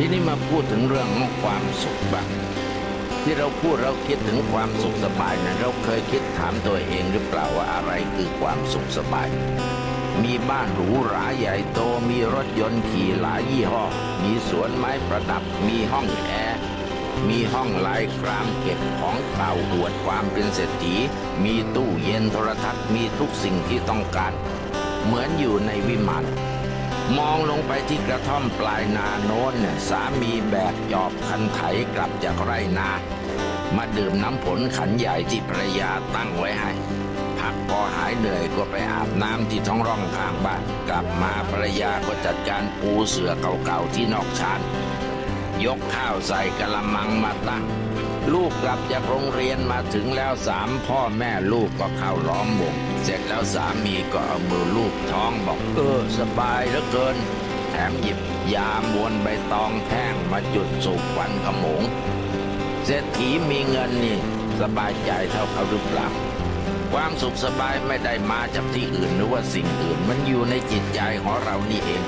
ทีนี้มาพูดถึงเรื่องของความสุขบ้างที่เราพูดเราคิดถึงความสุขสบายนะเราเคยคิดถามตัวเองหรือเปล่าว่าอะไรคือความสุขสบาย มีบ้านหรูหราใหญ่โตมีรถยนต์ขี่หลายยี่ห้อ มีสวนไม้ประดับ มีห้องแอร์มีห้องลายครามเก็บของเก่าอวดความเป็นเศรษฐี มีตู้เย็นโทรทัศน์มีทุกสิ่งที่ต้องการ เหมือนอยู่ในวิมาน มองลงไปที่กระท่อมปลายนาโน้นเนี่ยสามีแบกจอบคันไถกลับจากไรนา มาดื่มน้ำผลขันใหญ่ที่ภรรยาตั้งไว้ให้ พักพอหายเหนื่อยก็ไปอาบน้ำที่ท้องร่องข้างบ้าน กลับมาภรรยาก็จัดการปูเสื่อเก่าๆที่นอกชานยกข้าวใส่กะละมังมาตั้ง ลูกกลับจากโรงเรียนมาถึงแล้วสามพ่อแม่ลูกก็เข้าล้อมวงเสร็จแล้วสามีก็เอามือลูกท้องบอกเออสบายเหลือเกิน แถมหยิบยามวนใบตองแห้งมาจุดสูบควันขโมงเศรษฐีมีเงินนี่ สบายใจเท่าเขาหรือเปล่าความสุขสบายไม่ได้มาจากที่อื่นหรือว่าสิ่งอื่นมันอยู่ในจิตใจของเรานี่เอง